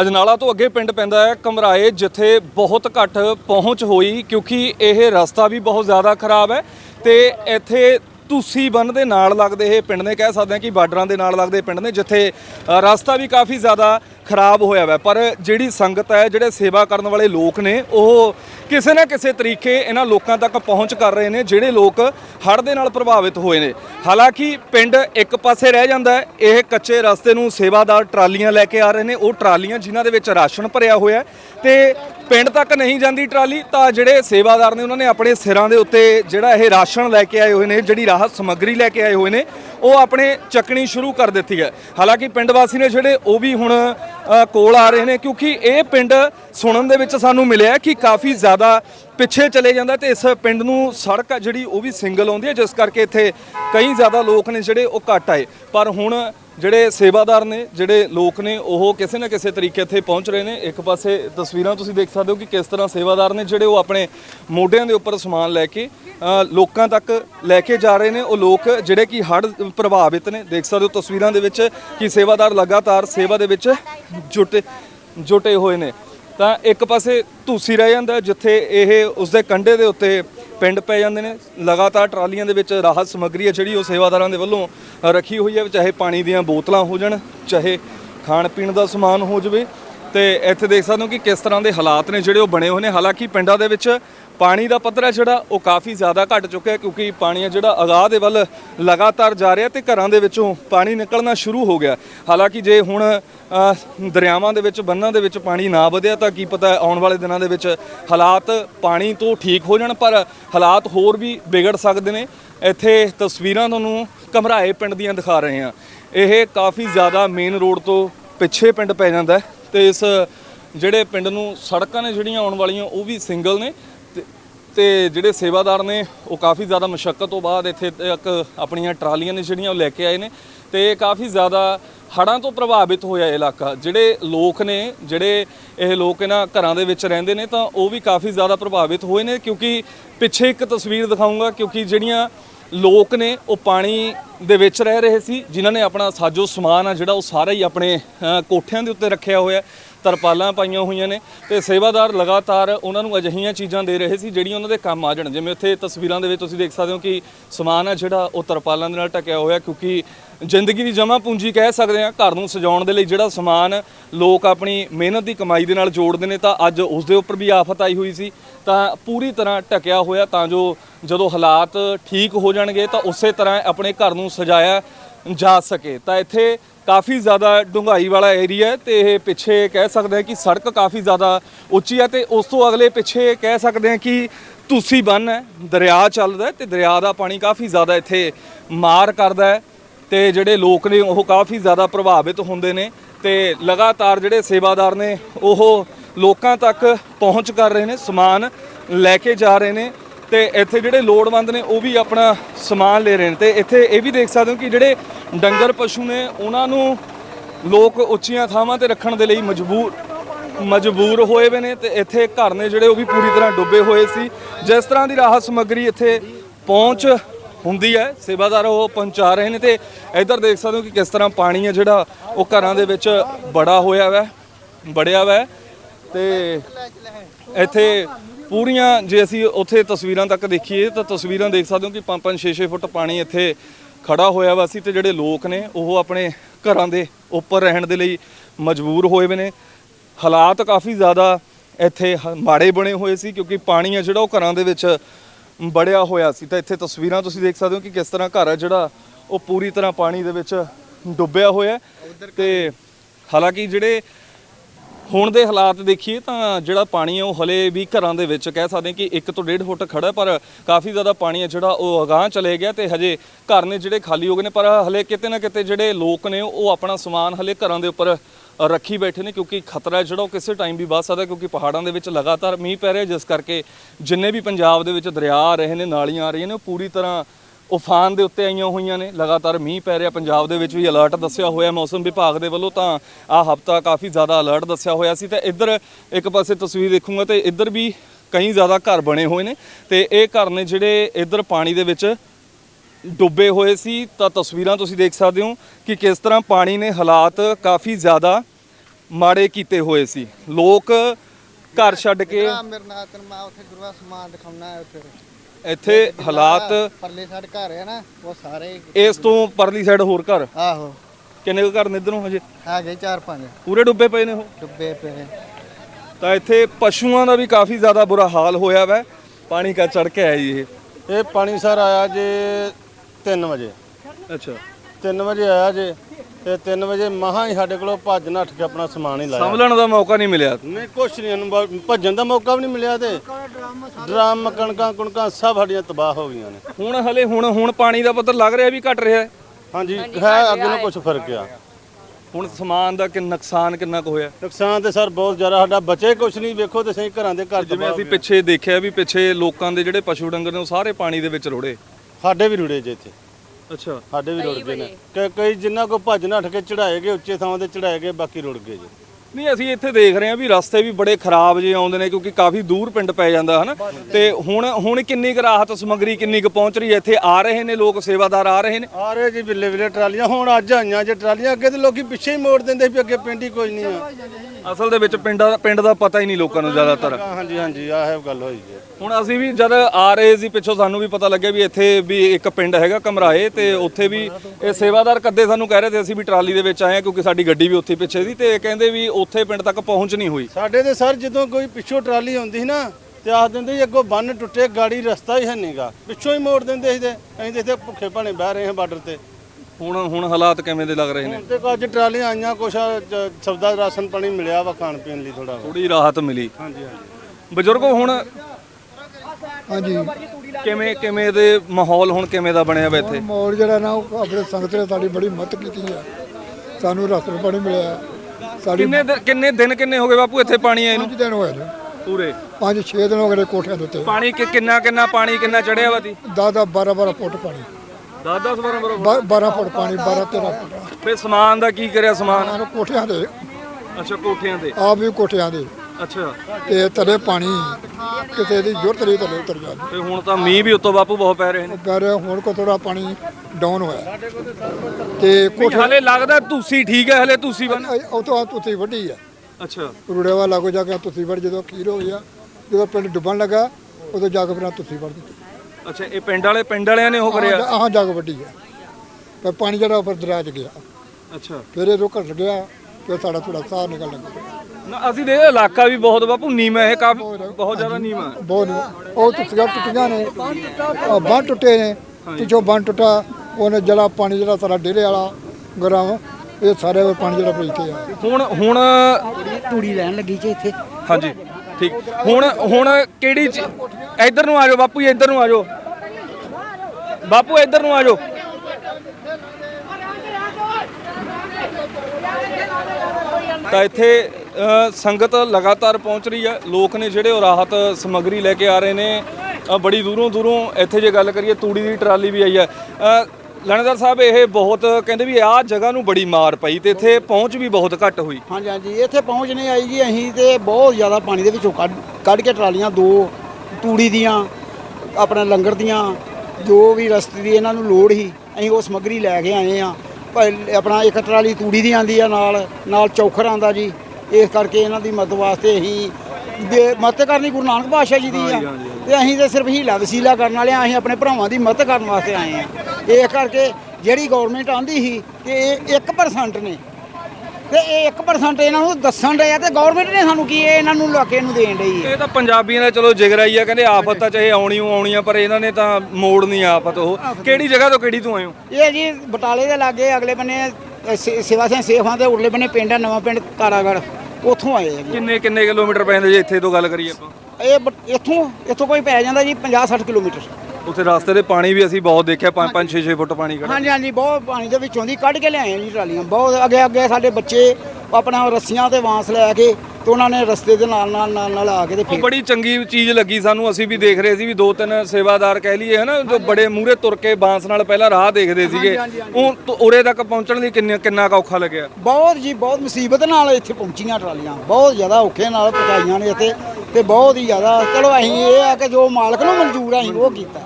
ਅਜਨਾਲਾ ਤੋਂ ਅੱਗੇ ਪਿੰਡ ਪੈਂਦਾ ਹੈ ਕਮਰਾਏ, ਜਿੱਥੇ ਬਹੁਤ ਘੱਟ ਪਹੁੰਚ ਹੋਈ ਕਿਉਂਕਿ ਇਹ ਰਸਤਾ ਵੀ ਬਹੁਤ ਜ਼ਿਆਦਾ ਖਰਾਬ ਹੈ ਤੇ ਇੱਥੇ ਤੁਸੀਂ ਬੰਨ ਦੇ ਨਾਲ ਲੱਗਦੇ ਇਹ ਪਿੰਡ ਨੇ ਕਹਿ ਸਕਦੇ ਹਾਂ ਕਿ ਬਾਰਡਰਾਂ ਦੇ ਨਾਲ ਲੱਗਦੇ ਪਿੰਡ ਨੇ, ਜਿੱਥੇ ਰਸਤਾ ਵੀ ਕਾਫੀ ਜ਼ਿਆਦਾ ਖਰਾਬ ਹੋਇਆ ਹੋਇਆ। ਪਰ ਜਿਹੜੀ ਸੰਗਤ ਹੈ, ਜਿਹੜੇ ਸੇਵਾ ਕਰਨ ਵਾਲੇ ਲੋਕ ਨੇ, ਉਹ ਕਿਸੇ ਨਾ ਕਿਸੇ ਤਰੀਕੇ ਇਹਨਾਂ ਲੋਕਾਂ ਤੱਕ ਪਹੁੰਚ ਕਰ ਰਹੇ ਨੇ, ਜਿਹੜੇ ਲੋਕ ਹੜ੍ਹ ਦੇ ਨਾਲ ਪ੍ਰਭਾਵਿਤ ਹੋਏ ਨੇ। ਹਾਲਾਂਕਿ ਪਿੰਡ ਇੱਕ ਪਾਸੇ ਰਹਿ ਜਾਂਦਾ ਹੈ, ਇਹ ਕੱਚੇ ਰਸਤੇ ਨੂੰ ਸੇਵਾਦਾਰ ਟਰਾਲੀਆਂ ਲੈ ਕੇ ਆ ਰਹੇ ਨੇ, ਉਹ ਟਰਾਲੀਆਂ ਜਿਨ੍ਹਾਂ ਦੇ ਵਿੱਚ ਰਾਸ਼ਨ ਭਰਿਆ ਹੋਇਆ ਹੈ ਤੇ ਪਿੰਡ ਤੱਕ ਨਹੀਂ ਜਾਂਦੀ ਟਰਾਲੀ, ਤਾਂ ਜਿਹੜੇ ਸੇਵਾਦਾਰ ਨੇ ਉਹਨਾਂ ਨੇ ਆਪਣੇ ਸਿਰਾਂ ਦੇ ਉੱਤੇ ਜਿਹੜਾ ਇਹ ਰਾਸ਼ਨ ਲੈ ਕੇ ਆਏ ਹੋਏ ਨੇ, ਜਿਹੜੀ ਰਾਹਤ ਸਮੱਗਰੀ ਲੈ ਕੇ ਆਏ ਹੋਏ ਨੇ, ਉਹ ਆਪਣੇ ਚੱਕਣੀ ਸ਼ੁਰੂ ਕਰ ਦਿੱਤੀ ਹੈ। ਹਾਲਾਂਕਿ ਪਿੰਡ ਵਾਸੀ ਨੇ ਜਿਹੜੇ ਉਹ ਵੀ ਹੁਣ ਕੋਲ ਆ ਰਹੇ ਨੇ, ਕਿਉਂਕਿ ਇਹ ਪਿੰਡ ਸੁਣਨ ਦੇ ਵਿੱਚ ਸਾਨੂੰ ਮਿਲਿਆ ਕਿ ਕਾਫੀ ਜ਼ਿਆਦਾ ਪਿੱਛੇ ਚਲੇ ਜਾਂਦਾ ਤੇ ਇਸ ਪਿੰਡ ਨੂੰ ਸੜਕ ਆ ਜਿਹੜੀ ਉਹ ਵੀ ਸਿੰਗਲ ਆਉਂਦੀ ਹੈ, ਜਿਸ ਕਰਕੇ ਇੱਥੇ ਕਈ ਜ਼ਿਆਦਾ ਲੋਕ ਨੇ ਜਿਹੜੇ ਉਹ ਘੱਟ ਆਏ। ਪਰ ਹੁਣ ਜਿਹੜੇ ਸੇਵਾਦਾਰ ਨੇ, ਜਿਹੜੇ ਲੋਕ ਨੇ, ਉਹ ਕਿਸੇ ਨਾ ਕਿਸੇ ਤਰੀਕੇ ਇੱਥੇ ਪਹੁੰਚ ਰਹੇ ਨੇ। ਇੱਕ ਪਾਸੇ ਤਸਵੀਰਾਂ ਤੁਸੀਂ ਦੇਖ ਸਕਦੇ ਹੋ ਕਿ ਕਿਸ ਤਰ੍ਹਾਂ ਸੇਵਾਦਾਰ ਨੇ, ਜਿਹੜੇ ਉਹ ਆਪਣੇ ਮੋਢਿਆਂ ਦੇ ਉੱਪਰ ਸਮਾਨ ਲੈ ਕੇ ਲੋਕਾਂ ਤੱਕ ਲੈ ਕੇ ਜਾ ਰਹੇ ਨੇ। ਉਹ ਲੋਕ ਜਿਹੜੇ ਕਿ ਹੜ੍ਹ ਪ੍ਰਭਾਵਿਤ ਨੇ, ਦੇਖ ਸਕਦੇ ਹੋ ਤਸਵੀਰਾਂ ਦੇ ਵਿੱਚ ਕਿ ਸੇਵਾਦਾਰ ਲਗਾਤਾਰ ਸੇਵਾ ਦੇ ਵਿੱਚ ਜੁਟੇ ਜੁਟੇ ਹੋਏ ਨੇ। ਤਾਂ ਇੱਕ ਪਾਸੇ ਧੂਸੀ ਰਹਿ ਜਾਂਦਾ ਜਿੱਥੇ ਇਹ, ਉਸਦੇ ਕੰਢੇ ਦੇ ਉੱਤੇ ਪਿੰਡ ਪੈ ਜਾਂਦੇ ਨੇ। ਲਗਾਤਾਰ ਟਰਾਲੀਆਂ ਦੇ ਵਿੱਚ ਰਾਹਤ ਸਮੱਗਰੀ ਹੈ ਜਿਹੜੀ ਉਹ ਸੇਵਾਦਾਰਾਂ ਦੇ ਵੱਲੋਂ ਰੱਖੀ ਹੋਈ ਹੈ, ਚਾਹੇ ਪਾਣੀ ਦੀਆਂ ਬੋਤਲਾਂ ਹੋ ਜਾਣ, ਚਾਹੇ ਖਾਣ ਪੀਣ ਦਾ ਸਮਾਨ ਹੋ ਜਾਵੇ। ਤੇ ਇੱਥੇ ਦੇਖ ਸਕਦੇ ਹੋ ਕਿ ਕਿਸ ਤਰ੍ਹਾਂ ਦੇ ਹਾਲਾਤ ਨੇ ਜਿਹੜੇ ਉਹ ਬਣੇ ਹੋਏ ਨੇ। ਹਾਲਾਂਕਿ ਪਿੰਡਾਂ ਦੇ ਵਿੱਚ ਪਾਣੀ ਦਾ ਪੱਧਰ ਹੈ ਜਿਹੜਾ ਉਹ ਕਾਫੀ ਜ਼ਿਆਦਾ ਘਟ ਚੁੱਕਿਆ ਕਿਉਂਕਿ ਪਾਣੀ ਹੈ ਜਿਹੜਾ ਅਗਾਹ ਦੇ ਵੱਲ ਲਗਾਤਾਰ ਜਾ ਰਿਹਾ ਤੇ ਘਰਾਂ ਦੇ ਵਿੱਚੋਂ ਪਾਣੀ ਨਿਕਲਣਾ ਸ਼ੁਰੂ ਹੋ ਗਿਆ। ਹਾਲਾਂਕਿ ਜੇ ਹੁਣ ਦਰਿਆਵਾਂ ਦੇ ਵਿੱਚ, ਬੰਨਾਂ ਦੇ ਵਿੱਚ ਪਾਣੀ ਨਾ ਵਧਿਆ ਤਾਂ ਕੀ ਪਤਾ ਆਉਣ ਵਾਲੇ ਦਿਨਾਂ ਦੇ ਵਿੱਚ ਹਾਲਾਤ ਪਾਣੀ ਤੋਂ ਠੀਕ ਹੋ ਜਾਣ, ਪਰ ਹਾਲਾਤ ਹੋਰ ਵੀ ਵਿਗੜ ਸਕਦੇ ਨੇ। ਇੱਥੇ ਤਸਵੀਰਾਂ ਤੁਹਾਨੂੰ ਘਮਰਾਏ ਪਿੰਡ ਦੀਆਂ ਦਿਖਾ ਰਹੇ ਹਾਂ। ਇਹ ਕਾਫੀ ਜ਼ਿਆਦਾ ਮੇਨ ਰੋਡ ਤੋਂ ਪਿੱਛੇ ਪਿੰਡ ਪੈ ਜਾਂਦਾ ਹੈ ਤੇ ਇਸ ਜਿਹੜੇ ਪਿੰਡ ਨੂੰ ਸੜਕਾਂ ਨੇ ਜਿਹੜੀਆਂ ਆਉਣ ਵਾਲੀਆਂ, ਉਹ ਵੀ ਸਿੰਗਲ ਨੇ ਤੇ- ਤੇ ਜਿਹੜੇ ਸੇਵਾਦਾਰ ਨੇ, ਉਹ ਕਾਫੀ ਜ਼ਿਆਦਾ ਮੁਸ਼ਕਲ ਤੋਂ ਬਾਅਦ ਇੱਥੇ ਤੱਕ ਆਪਣੀਆਂ ਟਰਾਲੀਆਂ ਨੇ ਜਿਹੜੀਆਂ ਉਹ ਲੈ ਕੇ ਆਏ ਨੇ ਤੇ ਕਾਫੀ ਜ਼ਿਆਦਾ ਹੜ੍ਹਾਂ ਤੋਂ ਪ੍ਰਭਾਵਿਤ ਹੋਇਆ ਇਹ ਇਲਾਕਾ। ਜਿਹੜੇ ਲੋਕ ਨੇ, ਜਿਹੜੇ ਇਹ ਲੋਕ ਇਹਨਾਂ ਘਰਾਂ ਦੇ ਵਿੱਚ ਰਹਿੰਦੇ ਨੇ, ਤਾਂ ਉਹ ਵੀ ਕਾਫੀ ਜ਼ਿਆਦਾ ਪ੍ਰਭਾਵਿਤ ਹੋਏ ਨੇ, ਕਿਉਂਕਿ ਪਿੱਛੇ ਇੱਕ ਤਸਵੀਰ ਦਿਖਾਉਂਗਾ ਕਿਉਂਕਿ ਜਿਹੜੀਆਂ ਲੋਕ ਨੇ, ਉਹ ਪਾਣੀ ਦੇ ਵਿੱਚ ਰਹਿ ਰਹੇ ਸੀ, ਜਿਨ੍ਹਾਂ ਨੇ ਆਪਣਾ ਸਾਜੋ ਸਮਾਨ ਆ ਜਿਹੜਾ ਉਹ ਸਾਰਾ ਹੀ ਆਪਣੇ ਕੋਠਿਆਂ ਦੇ ਉੱਤੇ ਰੱਖਿਆ ਹੋਇਆ ਤਰਪਾਲਾਂ ਪਾਈਆਂ ਹੋਈਆਂ ਨੇ ਤੇ ਸੇਵਾਦਾਰ ਲਗਾਤਾਰ ਉਹਨਾਂ ਨੂੰ ਅਜਿਹੀਆਂ ਚੀਜ਼ਾਂ ਦੇ ਰਹੇ ਸੀ ਜਿਹੜੀਆਂ ਉਹਨਾਂ ਦੇ ਕੰਮ ਆ ਜਾਣ। ਜਿਵੇਂ ਉੱਥੇ ਤਸਵੀਰਾਂ ਦੇ ਵਿੱਚ ਤੁਸੀਂ ਦੇਖ ਸਕਦੇ ਹੋ ਕਿ ਸਮਾਨ ਆ ਜਿਹੜਾ ਉਹ ਤਰਪਾਲਾਂ ਦੇ ਨਾਲ ਢਕਿਆ ਹੋਇਆ ਕਿਉਂਕਿ ਜ਼ਿੰਦਗੀ ਦੀ ਜਮਾ ਪੂੰਜੀ ਕਹਿ ਸਕਦੇ ਆ ਘਰ ਨੂੰ ਸਜਾਉਣ ਦੇ ਲਈ ਜਿਹੜਾ ਸਮਾਨ ਲੋਕ ਆਪਣੀ ਮਿਹਨਤ ਦੀ ਕਮਾਈ ਦੇ ਨਾਲ ਜੋੜਦੇ ਨੇ ਤਾਂ ਅੱਜ ਉਸ ਦੇ ਉੱਪਰ ਵੀ ਆਫਤ ਆਈ ਹੋਈ ਸੀ। ਤਾਂ ਪੂਰੀ ਤਰ੍ਹਾਂ ਢਕਿਆ ਹੋਇਆ ਤਾਂ ਜੋ ਜਦੋਂ ਹਾਲਾਤ ਠੀਕ ਹੋ ਜਾਣਗੇ ਤਾਂ ਉਸੇ ਤਰ੍ਹਾਂ ਆਪਣੇ ਘਰ ਨੂੰ ਸਜਾਇਆ ਜਾ ਸਕੇ। ਤਾਂ ਇੱਥੇ ਕਾਫੀ ਜ਼ਿਆਦਾ ਡੂੰਘਾਈ ਵਾਲਾ ਏਰੀਆ ਹੈ ਤੇ ਇਹ ਪਿੱਛੇ ਕਹਿ ਸਕਦੇ ਹਾਂ ਕਿ ਸੜਕ ਕਾਫੀ ਜ਼ਿਆਦਾ ਉੱਚੀ ਹੈ ਤੇ ਉਸ ਤੋਂ ਅਗਲੇ ਪਿੱਛੇ ਕਹਿ ਸਕਦੇ ਹਾਂ ਕਿ ਤੁਸੀਂ ਬੰਨ ਹੈ, ਦਰਿਆ ਚੱਲਦਾ ਹੈ ਤੇ ਦਰਿਆ ਦਾ ਪਾਣੀ ਕਾਫੀ ਜ਼ਿਆਦਾ ਇੱਥੇ ਮਾਰ ਕਰਦਾ ਹੈ ਤੇ ਜਿਹੜੇ ਲੋਕ ਨੇ ਉਹ ਕਾਫੀ ਜ਼ਿਆਦਾ ਪ੍ਰਭਾਵਿਤ ਹੁੰਦੇ ਨੇ ਤੇ ਲਗਾਤਾਰ ਜਿਹੜੇ ਸੇਵਾਦਾਰ ਨੇ ਉਹ ਲੋਕਾਂ ਤੱਕ ਪਹੁੰਚ ਕਰ ਰਹੇ ਨੇ, ਸਮਾਨ ਲੈ ਕੇ ਜਾ ਰਹੇ ਨੇ ਤੇ ਇੱਥੇ ਜਿਹੜੇ ਲੋੜਵੰਦ ਨੇ, ਉਹ ਵੀ ਆਪਣਾ ਸਮਾਨ ਲੈ ਰਹੇ ਨੇ। ਤੇ ਇੱਥੇ ਇਹ ਵੀ ਦੇਖ ਸਕਦੇ ਹੋ ਕਿ ਜਿਹੜੇ ਡੰਗਰ ਪਸ਼ੂ ਨੇ, ਉਹਨਾਂ ਨੂੰ ਲੋਕ ਉੱਚੀਆਂ ਥਾਵਾਂ ਤੇ ਰੱਖਣ ਦੇ ਲਈ ਮਜਬੂਰ ਮਜਬੂਰ ਹੋਏ ਵੇ ਨੇ ਤੇ ਇੱਥੇ ਘਰ ਨੇ ਜਿਹੜੇ, ਉਹ ਵੀ ਪੂਰੀ ਤਰ੍ਹਾਂ ਡੁੱਬੇ ਹੋਏ ਸੀ। ਜਿਸ ਤਰ੍ਹਾਂ ਦੀ ਰਾਹਤ ਸਮੱਗਰੀ ਇੱਥੇ ਪਹੁੰਚ ਹੁੰਦੀ ਹੈ, ਸੇਵਾਦਾਰ ਉਹ ਪਹੁੰਚਾ ਰਹੇ ਨੇ ਤੇ ਇੱਧਰ ਦੇਖ ਸਕਦੇ ਹੋ ਕਿ ਕਿਸ ਤਰ੍ਹਾਂ ਪਾਣੀ ਹੈ ਜਿਹੜਾ, ਉਹ ਘਰਾਂ ਦੇ ਵਿੱਚ ਬੜਾ ਹੋਇਆ ਵਾ, ਬੜਿਆ ਵਾ। ਤੇ ਇੱਥੇ ਪੂਰੀਆਂ ਜੇ ਅਸੀਂ ਉੱਥੇ ਤਸਵੀਰਾਂ ਤੱਕ ਦੇਖੀਏ ਤਾਂ ਤਸਵੀਰਾਂ ਦੇਖ ਸਕਦੇ ਹੋ ਕਿ 5-5 6-6 ਫੁੱਟ ਪਾਣੀ ਇੱਥੇ ਖੜਾ ਹੋਇਆ ਵਾ। ਸੀ ਤੇ ਜਿਹੜੇ ਲੋਕ ਨੇ ਉਹ ਆਪਣੇ ਘਰਾਂ ਦੇ ਉੱਪਰ ਰਹਿਣ ਦੇ ਲਈ ਮਜਬੂਰ ਹੋਏ ਵੇ ਨੇ। ਹਾਲਾਤ ਕਾਫੀ ਜ਼ਿਆਦਾ ਇੱਥੇ ਮਾੜੇ ਬਣੇ ਹੋਏ ਸੀ ਕਿਉਂਕਿ ਪਾਣੀ ਹੈ ਜਿਹੜਾ ਉਹ ਘਰਾਂ ਦੇ ਵਿੱਚ ਬੜਿਆ ਹੋਇਆ ਸੀ। ਤਾਂ ਇੱਥੇ ਤਸਵੀਰਾਂ ਤੁਸੀਂ ਦੇਖ ਸਕਦੇ ਹੋ ਕਿ ਕਿਸ ਤਰ੍ਹਾਂ ਘਰ ਹੈ ਜਿਹੜਾ ਉਹ ਪੂਰੀ ਤਰ੍ਹਾਂ ਪਾਣੀ ਦੇ ਵਿੱਚ ਡੁੱਬਿਆ ਹੋਇਆ। ਤੇ ਹਾਲਾਂਕਿ ਜਿਹੜੇ ਹੁਣ ਦੇ ਹਾਲਾਤ ਦੇਖੀਏ ਤਾਂ ਜਿਹੜਾ ਪਾਣੀ ਹੈ ਉਹ ਹਲੇ ਵੀ ਘਰਾਂ ਦੇ ਵਿੱਚ ਕਹਿ ਸਕਦੇ ਕਿ 1 ਤੋਂ 1.5 ਫੁੱਟ ਖੜਾ ਪਰ ਕਾਫੀ ਜ਼ਿਆਦਾ ਪਾਣੀ ਹੈ ਜਿਹੜਾ ਉਹ ਅਗਾਂਹ ਚਲੇ ਗਿਆ ਤੇ ਹਜੇ ਘਰ ਨੇ ਜਿਹੜੇ ਖਾਲੀ ਹੋ ਗਏ ਨੇ, ਪਰ ਹਲੇ ਕਿਤੇ ਨਾ ਕਿਤੇ ਜਿਹੜੇ ਲੋਕ ਨੇ ਉਹ ਆਪਣਾ ਸਮਾਨ ਹਲੇ ਘਰਾਂ ਦੇ ਉੱਪਰ ਰੱਖੀ ਬੈਠੇ ਨੇ, ਕਿਉਂਕਿ ਖਤਰਾ ਜਿਹੜਾ ਉਹ ਕਿਸੇ ਟਾਈਮ ਵੀ ਵੱਧ ਸਕਦਾ, ਕਿਉਂਕਿ ਪਹਾੜਾਂ ਦੇ ਵਿੱਚ ਲਗਾਤਾਰ ਮੀਂਹ ਪੈ ਰਿਹਾ ਜਿਸ ਕਰਕੇ ਜਿੰਨੇ ਵੀ ਪੰਜਾਬ ਦੇ ਵਿੱਚ ਦਰਿਆ ਆ ਰਹੇ ਨੇ, ਨਾਲੀਆਂ ਆ ਰਹੀਆਂ ਨੇ, ਉਹ ਪੂਰੀ ਤਰ੍ਹਾਂ ਉਫਾਨ ਦੇ ਉੱਤੇ ਆਈਆਂ ਹੋਈਆਂ ਨੇ। ਲਗਾਤਾਰ ਮੀਂਹ ਪੈ ਰਿਹਾ। ਪੰਜਾਬ ਦੇ ਵਿੱਚ ਵੀ ਅਲਰਟ ਦੱਸਿਆ ਹੋਇਆ ਮੌਸਮ ਵਿਭਾਗ ਦੇ ਵੱਲੋਂ ਤਾਂ ਆਹ ਹਫਤਾ ਕਾਫੀ ਜ਼ਿਆਦਾ ਅਲਰਟ ਦੱਸਿਆ ਹੋਇਆ ਸੀ। ਤੇ ਇੱਧਰ ਇੱਕ ਪਾਸੇ ਤਸਵੀਰ ਦੇਖੂੰਗਾ ਤੇ ਇੱਧਰ ਵੀ ਕਈ ਜ਼ਿਆਦਾ ਘਰ ਬਣੇ ਹੋਏ ਨੇ। ਤੇ ਇਹ ਘਰ ਨੇ ਜਿਹੜੇ ਇੱਧਰ ਪਾਣੀ ਦੇ ਵਿੱਚ ਡੁੱਬੇ ਹੋਏ ਸੀ। ਤਾਂ ਤਸਵੀਰਾਂ ਤੁਸੀਂ ਦੇਖ ਸਕਦੇ ਹੋ ਕਿ ਕਿਸ ਤਰ੍ਹਾਂ ਪਾਣੀ ਨੇ ਹਾਲਾਤ ਕਾਫੀ ਜ਼ਿਆਦਾ ਮਾੜੇ ਕੀਤੇ ਹੋਏ ਸੀ। ਲੋਕ ਘਰ ਛੱਡ ਕੇ ਮੇਰੇ ਨਾਲ ਤੈਨੂੰ ਮੈਂ ਉੱਥੇ ਗੁਰੂਆ ਸਮਾਨ ਦਿਖਾਉਣਾ ਹੈ ਉੱਥੇ। ਇੱਥੇ ਹਾਲਾਤ ਪਰਲੇ ਸਾਈਡ ਘਰ ਹੈ ਨਾ ਉਹ ਸਾਰੇ ਇਸ ਤੋਂ ਪਰਲੀ ਸਾਈਡ ਹੋਰ ਘਰ। ਆਹੋ। ਕਿੰਨੇ ਕੁ ਘਰ ਨੇ ਇੱਧਰੋਂ ਹਜੇ? ਹੈਗੇ ਚਾਰ ਪੰਜ। ਪੂਰੇ ਡੁੱਬੇ ਪਏ ਨੇ ਉਹ? ਡੁੱਬੇ ਪਏ ਤਾਂ ਇੱਥੇ ਪਸ਼ੂਆਂ ਦਾ ਵੀ ਕਾਫੀ ਜ਼ਿਆਦਾ ਬੁਰਾ ਹਾਲ ਹੋਇਆ ਵੈ। ਪਾਣੀ ਕਾ ਚੜ ਕੇ ਆਇਆ ਜੀ ਇਹ। ਇਹ ਪਾਣੀ ਸਰ ਆਇਆ ਜੇ 3 ਵਜੇ। ਅੱਛਾ। 3 ਵਜੇ ਆਇਆ ਜੇ। ਤੇ 3 ਵਜੇ ਮਹਾ ਹੀ ਸਾਡੇ ਕੋਲੋਂ ਭੱਜ ਨੱਠ ਕੇ ਆਪਣਾ ਸਮਾਨ ਹੀ ਲਾਇਆ। ਸੰਭਲਣ ਦਾ ਮੌਕਾ ਨਹੀਂ ਮਿਲਿਆ। ਨਹੀਂ ਕੁਛ ਨਹੀਂ ਇਹਨੂੰ ਬ- ਭੱਜਣ ਦਾ ਮੌਕਾ ਵੀ ਨਹੀਂ ਮਿਲਿਆ ਤੇ। ਡਰਮ ਕਣਕਾਂ ਕੁਣਕਾਂ ਸਭ ਸਾਡੀਆਂ ਤਬਾਹ ਹੋ ਗਈਆਂ ਨੇ। ਹੁਣ ਹਲੇ ਹੁਣ ਹੁਣ ਪਾਣੀ ਦਾ ਪੱਧਰ ਲੱਗ ਰਿਹਾ ਵੀ ਘਟ ਰਿਹਾ ਹੈ। ਹਾਂਜੀ ਹੈ ਅੱਗੇ ਨੂੰ ਕੁਝ ਫ਼ਰਕ ਆ। ਹੁਣ ਸਮਾਨ ਦਾ ਕਿ ਨੁਕਸਾਨ ਕਿੰਨਾ ਕੁ ਹੋਇਆ? ਨੁਕਸਾਨ ਤੇ ਸਰ ਬਹੁਤ ਜ਼ਿਆਦਾ ਸਾਡਾ ਬਚੇ ਕੁਛ ਨਹੀਂ ਵੇਖੋ ਤੇ ਸਹੀ ਘਰਾਂ ਦੇ ਘਰ ਜਿਵੇਂ ਅਸੀਂ ਪਿੱਛੇ ਦੇਖਿਆ ਵੀ ਪਿੱਛੇ ਲੋਕਾਂ ਦੇ ਜਿਹੜੇ ਪਸ਼ੂ ਡੰਗਰ ਨੇ ਉਹ ਸਾਰੇ ਪਾਣੀ ਦੇ ਵਿੱਚ ਰੁੜੇ। ਸਾਡੇ ਵੀ ਰੁੜੇ ਜੇ ਇੱਥੇ। ਅੱਛਾ। ਸਾਡੇ ਵੀ ਰੁੜ ਗਏ ਨੇ। ਕਿ ਕਈ ਜਿੰਨਾ ਕੋ ਭੱਜ ਨੱਠ ਕੇ ਚੜਾਏ ਗਏ ਉੱਚੇ ਥਾਵਾਂ ਤੇ ਚੜਾਏ ਗਏ ਬਾਕੀ ਰੁੜ ਗਏ ਜੀ। ਨਹੀਂ ਅਸੀਂ ਇੱਥੇ ਦੇਖ ਰਹੇ ਹਾਂ ਵੀ ਰਸਤੇ ਵੀ ਬੜੇ ਖਰਾਬ ਜਿਹੇ ਆਉਂਦੇ ਨੇ ਕਿਉਂਕਿ ਕਾਫੀ ਦੂਰ ਪਿੰਡ ਪੈ ਜਾਂਦਾ ਹਨਾ। ਤੇ ਹੁਣ ਹੁਣ ਕਿੰਨੀ ਕੁ ਰਾਹਤ ਸਮਗਰੀ ਕਿੰਨੀ ਕੁ ਪਹੁੰਚ ਰਹੀ ਹੈ? ਇੱਥੇ ਆ ਰਹੇ ਨੇ ਲੋਕ ਸੇਵਾਦਾਰ ਆ ਰਹੇ ਨੇ। ਆ ਰਹੇ ਜੀ ਬਿੱਲੇ ਬਿੱਲੇ ਟਰਾਲੀਆਂ। ਹੁਣ ਅੱਜ ਆਈਆਂ ਜੇ ਟਰਾਲੀਆਂ ਅੱਗੇ ਤੇ ਲੋਕੀ ਪਿੱਛੇ ਹੀ ਮੋੜ ਦਿੰਦੇ ਵੀ ਅੱਗੇ ਪਿੰਡ ਹੀ ਕੋਈ ਨਹੀਂ ਆ। ਅਸਲ ਦੇ ਵਿੱਚ ਪਿੰਡਾਂ ਪਿੰਡ ਦਾ ਪਤਾ ਹੀ ਨਹੀਂ ਲੋਕਾਂ ਨੂੰ ਜ਼ਿਆਦਾਤਰ। ਹਾਂਜੀ ਹਾਂਜੀ ਆਹ ਹੈ ਗੱਲ ਹੋਈ ਜੀ ਹੁਣ ਅਸੀਂ ਵੀ ਜਦ ਆ ਰਹੇ ਸੀ ਪਿੱਛੋਂ ਸਾਨੂੰ ਵੀ ਪਤਾ ਲੱਗਿਆ ਵੀ ਇੱਥੇ ਵੀ ਇੱਕ ਪਿੰਡ ਹੈਗਾ ਕਮਰਾਏ ਤੇ ਉੱਥੇ ਵੀ ਇਹ ਸੇਵਾਦਾਰ ਕੱਦੇ ਸਾਨੂੰ ਕਹਿ ਰਹੇ ਤੇ ਅਸੀਂ ਵੀ ਟਰਾਲੀ ਦੇ ਵਿੱਚ ਆਏ ਹਾਂ ਕਿਉਂਕਿ ਸਾਡੀ ਗੱਡੀ ਵੀ ਉੱਥੇ ਪਿੱਛੇ ਸੀ ਤੇ ਇਹ ਕਹਿੰਦੇ ਵੀ ਉੱਥੇ ਪਿੰਡ ਤੱਕ ਪਹੁੰਚ ਨਹੀਂ ਹੋਈ। ਸਾਡੇ ਤੇ ਸਰ ਜਦੋਂ ਕੋਈ ਪਿੱਛੋਂ ਟਰਾਲੀ ਆਉਂਦੀ ਸੀ ਨਾ ਤੇ ਆਖ ਦਿੰਦੇ ਸੀ ਅੱਗੋਂ ਬੰਨ ਟੁੱਟੇ ਗਾੜੀ ਰਸਤਾ ਹੀ ਹੈ ਨਹੀਂਗਾ ਪਿੱਛੋਂ ਹੀ ਮੋੜ ਦਿੰਦੇ ਸੀ ਤੇ ਅਸੀਂ ਤੇ ਇੱਥੇ ਭੁੱਖੇ ਭਾਣੇ ਬਹਿ ਰਹੇ ਹਾਂ ਬਾਰਡਰ ਤੇ। ਹੁਣ ਹੁਣ ਹਾਲਾਤ ਕਿਵੇਂ ਦੇ ਲੱਗ ਰਹੇ ਨੇ? ਹੁਣ ਤੇ ਅੱਜ ਟਰਾਲੀਆਂ ਆਈਆਂ ਕੁਛ ਸਬਜ਼ਾ ਰਾਸ਼ਨ ਪਾਣੀ ਮਿਲਿਆ ਵਾ ਖਾਣ ਪੀਣ ਲਈ ਥੋੜਾ ਥੋੜੀ ਰਾਹਤ ਮਿਲੀ। ਹਾਂਜੀ ਹਾਂਜੀ। ਬਜ਼ੁਰਗੋ ਹੁਣ ਹਾਂਜੀ। ਕਿਵੇਂ ਕਿਵੇਂ ਦੇ ਮਾਹੌਲ ਹੁਣ ਕਿਵੇਂ ਦਾ ਬਣਿਆ ਵਾ ਇੱਥੇ? ਮੋੜ ਜਿਹੜਾ ਨਾ ਉਹ ਆਪਣੇ ਸੰਗਤ ਨੇ ਸਾਡੀ ਬੜੀ ਮਦਦ ਕੀਤੀ ਹੈ ਸਾਨੂੰ ਰਸਤੇ ਪਾਣੀ ਮਿਲਿਆ। ਸਾਡੀ ਕਿੰਨੇ ਦਿਨ- ਕਿੰਨੇ ਦਿਨ ਕਿੰਨੇ ਹੋ ਗਏ ਬਾਪੂ ਇੱਥੇ ਪਾਣੀ ਆਏ ਨੂੰ? ਪੰਜ ਦਿਨ ਹੋਏ ਨੇ। ਪੂਰੇ? ਪੰਜ 6 ਦਿਨ ਹੋ ਗਏ ਨੇ ਕੋਠਿਆਂ ਦੇ ਉੱਤੇ। ਪਾਣੀ ਕਿ- ਕਿੰਨਾ ਕਿੰਨਾ ਪਾਣੀ ਕਿੰਨਾ ਚੜਿਆ ਵਾ ਤੀ 10 10 12 12 ਫੁੱਟ ਪਾਣੀ। 10 10 12 ਬਰੋ 12 ਫੁੱਟ ਪਾਣੀ 12 13 ਫੁੱਟ। ਫੇ ਸਮਾਨ ਦਾ ਕੀ ਕਰਿਆ ਸਮਾਨ? ਸਾਨੂੰ ਕੋਠਿਆਂ ਦੇ। ਅੱਛਾ ਕੋਠਿਆਂ ਦੇ। ਆਪ ਵੀ ਕੋਠਿਆਂ ਦੇ। ਅੱਛਾ। ਤੇ ਥੱਲੇ ਪਾਣੀ ਕਿਸੇ ਦੀ ਜ਼ਰੂਰਤ ਨਹੀਂ ਥੱਲੇ ਉਤਰ ਜਾਂਦੀ ਤੇ ਹੁਣ ਤਾਂ ਮੀਂਹ ਵੀ ਉੱਤੋਂ ਬਾਪੂ ਬਹੁਤ ਪੈ ਰਹੇ ਨੇ। ਪਰ ਹੁਣ ਕੋ ਥੋੜਾ ਪਾਣੀ ਡਾਊਨ ਹੋਇਆ। ਤੇ ਕੋਠੇ ਹਲੇ ਲੱਗਦਾ ਤੁਸੀਂ ਠੀਕ ਹੈ ਹਲੇ ਤੁਸੀਂ ਬਣ ਉਹ ਤੋਂ ਆ ਤੁਸੀਂ ਵੱਡੀ ਆ। ਅੱਛਾ। ਰੁੜੇਵਾ ਲਾਗੋ ਜਾ ਕੇ ਤੁਸੀਂ ਵੜ ਜਦੋਂ ਖੀਰ ਹੋ ਗਿਆ ਜਦੋਂ ਪਿੰਡ ਡੁੱਬਣ ਲੱਗਾ ਉਦੋਂ ਜਾ ਕੇ ਫਿਰ ਤੁਸੀਂ ਵੜ ਦਿੱਤੀ। ਅੱਛਾ ਇਹ ਪਿੰਡ ਵਾਲੇ ਪਿੰਡ ਵਾਲਿਆਂ ਨੇ ਉਹ ਕਰਿਆ? ਆਹ ਜਾ ਕੇ ਵੱਡੀ ਹੈ ਪਰ ਪਾਣੀ ਜਿਹੜਾ ਉੱਪਰ ਦਰਿਆ 'ਚ ਗਿਆ। ਅੱਛਾ। ਫਿਰ ਇਹ ਰੁਕ ਗਿਆ ਕਿ ਸਾਡਾ ਥੋੜਾ ਸਾਹ ਨਿਕਲ ਲੱਗਾ ਨਾ ਅਸੀਂ ਦੇ ਇਲਾਕਾ ਵੀ ਬਹੁਤ ਬਾਪੂ ਨੀਵਾਂ ਹੈ ਕਾਫੀ ਬਹੁਤ ਜ਼ਿਆਦਾ ਨੀਵਾਂ ਹੈ। ਬਹੁਤ ਉਹ ਤੁਸੀਆਂ ਟੁੱਟੀਆਂ ਨੇ। ਆਹ ਬੰਨ ਟੁੱਟੇ ਨੇ। ਪਿੱਛੋਂ ਬੰਨ ਟੁੱਟਾ ਉਹਨੇ ਜਿਹੜਾ ਪਾਣੀ ਜਿਹੜਾ ਸਾਰਾ ਡੇਰੇ ਵਾਲਾ ਗਰਾਮ ਇਹ ਸਾਰੇ ਪਾਣੀ ਜਿਹੜਾ ਪਈ ਆ। ਹੁਣ ਹੁਣ ਤੂੜੀ ਲੈਣ ਲੱਗੀ ਜੀ ਇੱਥੇ। ਹਾਂਜੀ। ਠੀਕ ਹੁਣ ਹੁਣ ਕਿਹੜੀ ਚੀ- ਇੱਧਰ ਨੂੰ ਆ ਜਾਓ ਬਾਪੂ ਜੀ ਇੱਧਰ ਨੂੰ ਆ ਜਾਓ। ਬਾਪੂ ਇੱਧਰ ਨੂੰ ਆ ਜਾਓ। ਤਾਂ ਇੱਥੇ ਅ, ਸੰਗਤ ਲਗਾਤਾਰ ਪਹੁੰਚ ਰਹੀ ਹੈ। ਲੋਕ ਨੇ ਜਿਹੜੇ ਉਹ ਰਾਹਤ ਸਮੱਗਰੀ ਲੈ ਕੇ ਆ ਰਹੇ ਨੇ। ਅ, ਬੜੀ ਦੂਰੋਂ ਦੂਰੋਂ ਇੱਥੇ ਜੇ ਗੱਲ ਕਰੀਏ ਤੂੜੀ ਦੀ ਟਰਾਲੀ ਵੀ ਆਈ ਹੈ। ਅ, ਲਾਣੇਦਾਰ ਸਾਹਿਬ ਇਹ ਬਹੁਤ ਕਹਿੰਦੇ ਵੀ ਆਹ ਜਗ੍ਹਾ ਨੂੰ ਬੜੀ ਮਾਰ ਪਈ ਤੇ ਇੱਥੇ ਪਹੁੰਚ ਵੀ ਬਹੁਤ ਘੱਟ ਹੋਈ। ਹਾਂਜੀ ਹਾਂਜੀ ਇੱਥੇ ਪਹੁੰਚ ਨਹੀਂ ਆਈ ਜੀ ਅਸੀਂ ਤੇ ਬਹੁਤ ਜ਼ਿਆਦਾ ਪਾਣੀ ਦੇ ਵਿੱਚੋਂ ਕੱਢ ਕੱਢ ਕੇ ਟਰਾਲੀਆਂ ਦੋ ਤੂੜੀ ਦੀਆਂ ਆਪਣੇ ਲੰਗਰ ਦੀਆਂ ਜੋ ਵੀ ਰਸਤੇ ਦੀ ਇਹਨਾਂ ਨੂੰ ਲੋੜ ਸੀ ਅਸੀਂ ਉਹ ਸਮੱਗਰੀ ਲੈ ਕੇ ਆਏ ਆ ਆਪਣਾ ਇੱਕ ਟਰਾਲੀ ਤੂੜੀ ਦੀ ਆਂਦੀ ਆ ਨਾਲ ਨਾਲ ਚੌਖਰ ਆਂਦਾ ਜੀ ਇਸ ਕਰਕੇ ਇਹਨਾਂ ਦੀ ਮਦਦ ਵਾਸਤੇ ਅਸੀਂ ਦੇ- ਮਦਦ ਕਰਨੀ ਗੁਰੂ ਨਾਨਕ ਪਾਤਸ਼ਾਹ ਜੀ ਦੀ ਆ। ਤੇ ਅਸੀਂ ਤੇ ਸਿਰਫ ਹੀਲਾ ਵਸੀਲਾ ਕਰਨ ਵਾਲੇ ਆ ਅਸੀਂ ਆਪਣੇ ਭਰਾਵਾਂ ਦੀ ਮਦਦ ਕਰਨ ਵਾਸਤੇ ਆਏ ਆ ਇਸ ਕਰਕੇ ਜਿਹੜੀ ਗਵਰਨਮੈਂਟ ਆਂਦੀ ਸੀ ਕਿ ਇਹ 1% ਨੇ। ਤੇ ਇਹ 1% ਇਹਨਾਂ ਨੂੰ ਦੱਸਣ ਡਿਆ ਤੇ ਗਵਰਨਮੈਂਟ ਨੇ ਸਾਨੂੰ ਕੀ ਇਹ ਇਹਨਾਂ ਨੂੰ ਲੋਕੇ ਨੂੰ ਦੇਣ ਡਈ ਹੈ ਇਹ ਤਾਂ ਪੰਜਾਬੀਆਂ ਦਾ ਚਲੋ ਜਿਗਰਾ ਹੀ ਆ ਕਹਿੰਦੇ ਆਫਤ ਤਾਂ ਚਾਹੇ ਆਉਣੀ ਓ ਆਉਣੀ ਆ ਪਰ ਇਹਨਾਂ ਨੇ ਤਾਂ ਮੋੜ ਨਹੀਂ ਆਫਤ ਉਹ। ਕਿਹੜੀ ਜਗ੍ਹਾ ਤੋਂ ਕਿਹੜੀ ਤੋਂ ਆਏ ਹੋ? ਇਹ ਜੀ ਬਟਾਲੇ ਦੇ ਲਾਗੇ ਅਗਲੇ ਬੰਨੇ ਸੇਵਾ ਸਿੰਘ ਸੇਖਾਂ ਦੇ ਉਰਲੇ ਬੰਨੇ ਪਿੰਡ ਹੈ ਨਵਾਂ ਪਿੰਡ ਕਾਰਾਗੜ ਉੱਥੋਂ ਆਏ ਆ। ਜੀ ਕਿੰਨੇ ਕਿੰਨੇ ਕਿਲੋਮੀਟਰ ਪੈਂਦੇ ਜੇ ਇੱਥੇ ਤੋਂ ਗੱਲ ਕਰੀਏ ਆਪਾਂ? ਇਹ ਬ- ਇੱਥੋਂ ਇੱਥੋਂ ਕੋਈ ਪੈ ਜਾਂਦਾ ਜੀ 50 60 ਕਿਲੋਮੀਟਰ। ਉੱਥੇ ਰਸਤੇ ਦੇ ਪਾਣੀ ਵੀ ਅਸੀਂ ਬਹੁਤ ਦੇਖਿਆ 5 5 6 6 ਫੁੱਟ ਪਾਣੀ ਖੜਾ ਹਾਂਜੀ ਹਾਂਜੀ ਬਹੁਤ ਪਾਣੀ ਦੇ ਵਿੱਚੋਂ ਦੀ ਕੱਢ ਕੇ ਲਿਆਏ ਆ ਜੀ ਟਰਾਲੀਆਂ। ਬਹੁਤ ਅੱਗੇ ਅੱਗੇ ਸਾਡੇ ਬੱਚੇ ਆਪਣਾ ਰੱਸੀਆਂ ਤੇ ਵਾਂਸ ਲੈ ਕੇ ਤੇ ਉਹਨਾਂ ਨੇ ਰਸਤੇ ਦੇ ਨਾਲ ਨਾਲ ਨਾਲ ਨਾਲ ਆ ਕੇ ਤੇ ਉਹ ਫਿਰ ਬੜੀ ਚੰਗੀ ਚੀਜ਼ ਲੱਗੀ ਸਾਨੂੰ ਅਸੀਂ ਵੀ ਦੇਖ ਰਹੇ ਸੀ ਵੀ ਦੋ ਤਿੰਨ ਸੇਵਾਦਾਰ ਕਹਿ ਲਈਏ ਹਨਾ ਜੋ ਬੜੇ ਮੂਹਰੇ ਤੁਰ ਕੇ ਬਾਂਸ ਨਾਲ ਪਹਿਲਾਂ ਰਾਹ ਦੇਖਦੇ ਸੀਗੇ। ਉਹ ਤੋਂ ਉਰੇ ਤੱਕ ਪਹੁੰਚਣ ਲਈ ਕਿੰਨਾ ਕਿੰਨਾ ਕੁ ਔਖਾ ਲੱਗਿਆ? ਬਹੁਤ ਜੀ ਬਹੁਤ ਮੁਸੀਬਤ ਨਾਲ ਇੱਥੇ ਪਹੁੰਚੀਆਂ ਟਰਾਲੀਆਂ। ਬਹੁਤ ਜ਼ਿਆਦਾ ਔਖੇ ਨਾਲ ਪਹੁੰਚਾਈਆਂ ਨੇ ਇੱਥੇ ਤੇ ਬਹੁਤ ਹੀ ਜ਼ਿਆਦਾ। ਚਲੋ ਅਸੀਂ ਇਹ ਆ ਕਿ ਜੋ ਮਾਲਕ ਨੂੰ ਮਨਜ਼ੂਰ ਆ ਅਸੀਂ ਉਹ ਕੀਤਾ।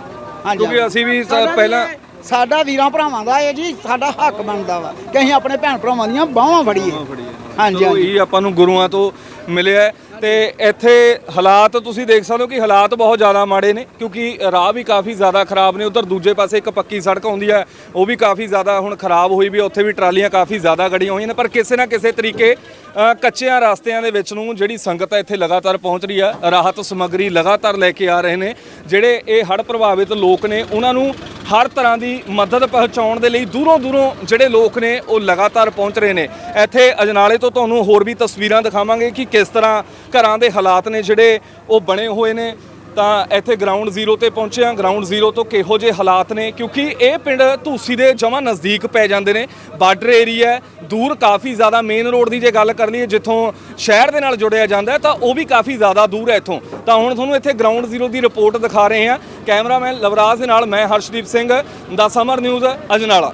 ਹਾਂਜੀ ਕਿਉਂਕਿ ਅਸੀਂ ਵੀ ਸਾਡਾ ਪਹਿਲਾਂ ਇਹ- ਸਾਡਾ ਵੀਰਾਂ ਭਰਾਵਾਂ ਦਾ ਇਹ ਜੀ ਸਾਡਾ ਹੱਕ ਬਣਦਾ ਵਾ ਕਿ ਅਸੀਂ ਆਪਣੇ ਭੈਣ ਭਰਾਵਾਂ ਦੀਆਂ ਬਾਹਾਂ ਫੜੀਏ। ਹਾਂਜੀ, ਹਾਂਜੀ। ਇਹ ਆਪਾਂ ਨੂੰ ਗੁਰੂਆਂ ਤੋਂ ਮਿਲਿਆ ਹੈ। ਤੇ ਇੱਥੇ ਹਾਲਾਤ ਤੁਸੀਂ ਦੇਖ ਸਕਦੇ ਹੋ ਕਿ ਹਾਲਾਤ ਬਹੁਤ ਜ਼ਿਆਦਾ ਮਾੜੇ ਨੇ ਕਿਉਂਕਿ ਰਾਹ ਵੀ ਕਾਫੀ ਜ਼ਿਆਦਾ ਖਰਾਬ ਨੇ। ਉਧਰ ਦੂਜੇ ਪਾਸੇ ਇੱਕ ਪੱਕੀ ਸੜਕ ਆਉਂਦੀ ਹੈ ਉਹ ਵੀ ਕਾਫੀ ਜ਼ਿਆਦਾ ਹੁਣ ਖਰਾਬ ਹੋਈ ਵੀ ਹੈ, ਉੱਥੇ ਵੀ ਟਰਾਲੀਆਂ ਕਾਫੀ ਜ਼ਿਆਦਾ ਗੜੀਆਂ ਹੋਈਆਂ ਨੇ ਪਰ ਕਿਸੇ ਨਾ ਕਿਸੇ ਤਰੀਕੇ ਕੱਚਿਆਂ ਰਸਤਿਆਂ ਦੇ ਵਿੱਚ ਨੂੰ ਜਿਹੜੀ ਸੰਗਤ ਹੈ ਇੱਥੇ ਲਗਾਤਾਰ ਪਹੁੰਚ ਰਹੀ ਹੈ। ਰਾਹਤ ਸਮੱਗਰੀ ਲਗਾਤਾਰ ਲੈ ਕੇ ਆ ਰਹੇ ਨੇ ਜਿਹੜੇ ਇਹ ਹੜ੍ਹ ਪ੍ਰਭਾਵਿਤ ਲੋਕ ਨੇ ਉਹਨਾਂ ਨੂੰ ਹਰ ਤਰ੍ਹਾਂ ਦੀ ਮਦਦ ਪਹੁੰਚਾਉਣ ਦੇ ਲਈ ਦੂਰੋਂ ਦੂਰੋਂ ਜਿਹੜੇ ਲੋਕ ਨੇ ਉਹ ਲਗਾਤਾਰ ਪਹੁੰਚ ਰਹੇ ਨੇ। ਇੱਥੇ ਅਜਨਾਲੇ ਤੋਂ ਤੁਹਾਨੂੰ ਹੋਰ ਵੀ ਤਸਵੀਰਾਂ ਦਿਖਾਵਾਂਗੇ ਕਿ ਕਿਸ ਤਰ੍ਹਾਂ ਘਰਾਂ ਦੇ ਹਾਲਾਤ ਨੇ ਜਿਹੜੇ ਉਹ ਬਣੇ ਹੋਏ ਨੇ, ਤਾਂ ਇੱਥੇ ਗਰਾਊਂਡ ਜ਼ੀਰੋ ਤੇ ਪਹੁੰਚਿਆ ਗਰਾਊਂਡ ਜ਼ੀਰੋ ਤੋਂ ਕਿਹੋ ਜਿਹੇ ਹਾਲਾਤ ਨੇ? ਕਿਉਂਕਿ ਇਹ ਪਿੰਡ ਧੂਸੀ ਦੇ ਜਮਾਂ ਨਜ਼ਦੀਕ ਪੈ ਜਾਂਦੇ ਨੇ। ਬਾਰਡਰ ਏਰੀਆ ਹੈ, ਦੂਰ ਕਾਫੀ ਜ਼ਿਆਦਾ ਮੇਨ ਰੋਡ ਦੀ ਜੇ ਗੱਲ ਕਰ ਲਈਏ ਜਿੱਥੋਂ ਸ਼ਹਿਰ ਦੇ ਨਾਲ ਜੁੜਿਆ ਜਾਂਦਾ ਤਾਂ ਉਹ ਵੀ ਕਾਫੀ ਜ਼ਿਆਦਾ ਦੂਰ ਹੈ ਇੱਥੋਂ। ਤਾਂ ਹੁਣ ਤੁਹਾਨੂੰ ਇੱਥੇ ਗਰਾਊਂਡ ਜ਼ੀਰੋ ਦੀ ਰਿਪੋਰਟ ਦਿਖਾ ਰਹੇ ਹਾਂ। ਕੈਮਰਾਮੈਨ ਲਵਰਾਜ ਦੇ ਨਾਲ ਮੈਂ ਹਰਸ਼ਦੀਪ ਸਿੰਘ ਦਾ ਸਮਰ ਨਿਊਜ਼, ਅਜਨਾਲਾ।